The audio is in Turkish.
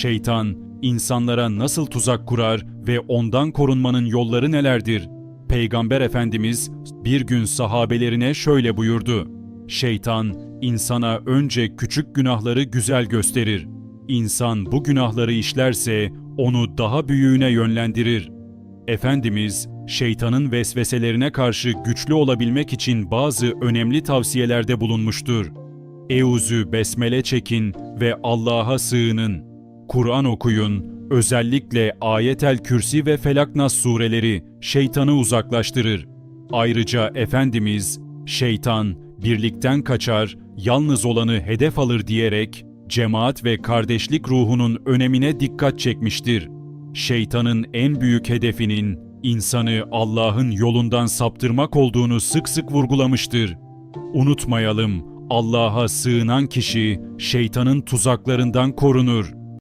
Şeytan, insanlara nasıl tuzak kurar ve ondan korunmanın yolları nelerdir? Peygamber Efendimiz bir gün sahabelerine şöyle buyurdu. Şeytan, insana önce küçük günahları güzel gösterir. İnsan bu günahları işlerse onu daha büyüğüne yönlendirir. Efendimiz, şeytanın vesveselerine karşı güçlü olabilmek için bazı önemli tavsiyelerde bulunmuştur. Euzü besmele çekin ve Allah'a sığının. Kur'an okuyun, özellikle Ayetel Kürsi ve Felaknas sureleri şeytanı uzaklaştırır. Ayrıca Efendimiz, şeytan birlikten kaçar, yalnız olanı hedef alır diyerek cemaat ve kardeşlik ruhunun önemine dikkat çekmiştir. Şeytanın en büyük hedefinin insanı Allah'ın yolundan saptırmak olduğunu sık sık vurgulamıştır. Unutmayalım, Allah'a sığınan kişi şeytanın tuzaklarından korunur.